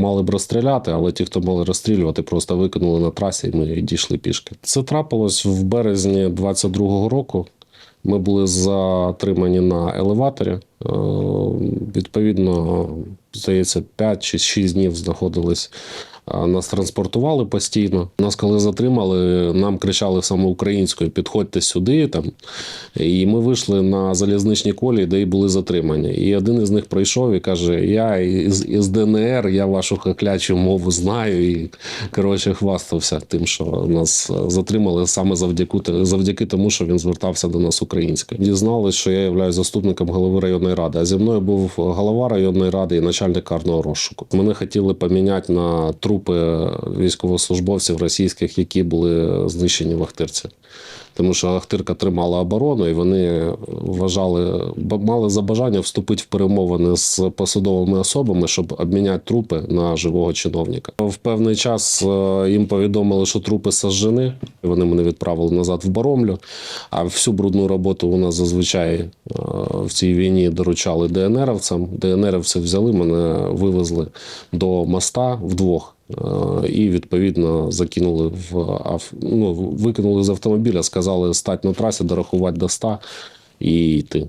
Мали б розстріляти, але ті, хто мали розстрілювати, просто викинули на трасі, і ми дійшли пішки. Це трапилось в березні 22-го року. Ми були затримані на елеваторі. Е, Відповідно, здається, 5 чи 6 днів знаходились. Нас транспортували постійно. Нас, коли затримали, нам кричали саме українською: підходьте сюди. Там. І ми вийшли на залізничні колії, де і були затримані. І один із них прийшов і каже: Я із, із ДНР, я вашу хаклячу мову знаю. І коротше хвастався тим, що нас е, затримали саме завдяки, завдяки тому, що він звертався до нас українською. Дізналися, що я являюсь заступником голови районної ради. А зі мною був голова районної ради і начальник карного розшуку. Мене хотіли поміняти на трупи військовослужбовців російських, які були знищені в Ахтирці. Тому що Ахтирка тримала оборону, і вони вважали, мали за бажання вступити в перемовини з посадовими особами, щоб обміняти трупи на живого чиновника. В певний час е, їм повідомили, що трупи сожжені. Вони мене відправили назад в Баромлю. А всю брудну роботу у нас зазвичай е, в цій війні доручали ДНРовцям. ДНРовці взяли мене, вивезли до моста вдвох. Е, І відповідно закинули в ну, викинули з автомобіля, сказали стати на трасі, дорахувати до 100 і йти.